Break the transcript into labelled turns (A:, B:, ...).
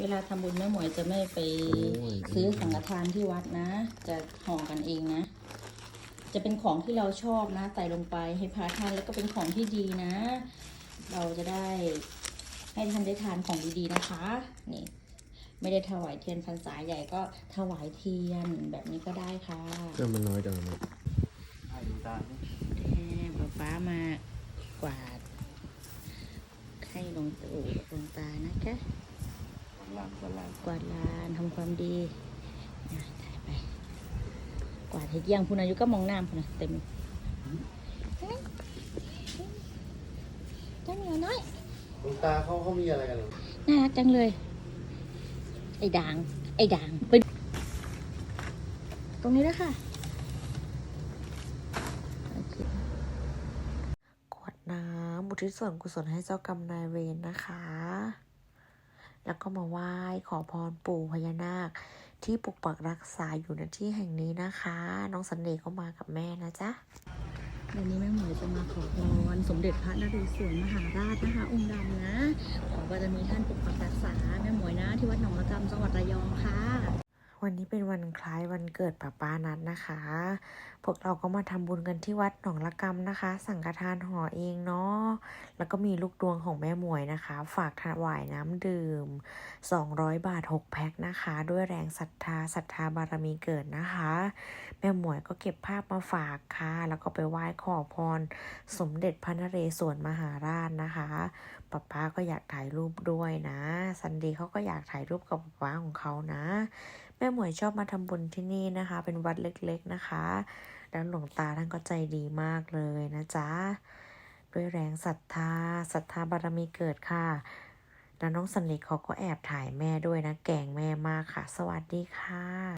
A: เวลาทำบุญแม่หมวยจะไม่ไป
B: โอ้ย
A: ซื้อสังฆทานที่วัดนะ จะห่อกันเองนะ จะเป็นของที่เราชอบนะ ใส่ลงไปให้พระทานแล้วก็เป็นของที่ดีนะ เราจะได้ให้ท่านได้ทานของดีๆนะคะ นี่ ไม่ได้ถวายเทียนพรรษาใหญ่ก็ถวายเทียนแบบนี้ก็ได้ค่ะ
B: เครื่องมันน้อยจังเลย
C: ให้ดูตาดิ
A: แม่ป๊าป๊ามากวาดให้หลวงตู่หลวงตานะคะ
C: ลังก็หลัง
A: กวาดลานทำความดีนะถ่ายไป กวาดให้เกลี้ยงพูนอายุก็มองน้ำพูนะเต็มเจ้าเหมียวน้อย
B: หลวงตาเขาเขามีอะไรกันหรอ
A: น่ารักจังเลย ไอ้ด่าง ไอ้ด่างไปตรงนี้แล้วค่ะ
D: กรวดน้ำอุทิศส่วนกุศลให้เจ้ากรรมนายเวรนะคะ แล้วก็มาไหว้ขอพรปู่พญานาค ที่ปกปักรักษาอยู่ในที่แห่งนี้นะคะ น้องสันเดก็มากับแม่นะจ๊ะ
A: วันนี้แม่หมวยจะมาขอพรสมเด็จพระนเรศวรมหาราชนะคะ องค์ดำนะ ขอบารมีท่านปกปักรักษาแม่หมวยนะที่วัดหนองระกำจังหวัดระยองค่ะ
D: วันนี้เป็นวันคล้ายวันเกิดป้าป้านัดนะคะ พวกเราก็มาทำบุญกันที่วัดหนองละกำนะคะ สังฆทานห่อเองเนาะ แล้วก็มีลูกดวงของแม่หมวยนะคะ ฝากถวายน้ำดื่ม 200 บาท 6 แพ็คนะคะ ด้วยแรงศรัทธาศรัทธาบารมีเกิดนะคะ แม่หมวยก็เก็บภาพมาฝากค่ะ แล้วก็ไปไหว้ขอพร สมเด็จพระนเรศวรมหาราชนะคะป๊าป๊าก็อยากถ่ายรูปด้วยนะ ซันดีเขาก็อยากถ่ายรูปกับป๊าป๊าของเขานะ แม่หมวยชอบมาทำบุญที่นี่นะคะ เป็นวัดเล็กๆนะคะ แล้วหลวงตาท่านก็ใจดีมากเลยนะจ๊ะ ด้วยแรงศรัทธาศรัทธาบารมีเกิดค่ะ แล้วน้องสันนิเขาก็แอบถ่ายแม่ด้วยนะ แก่งแม่มากค่ะ สวัสดีค่ะ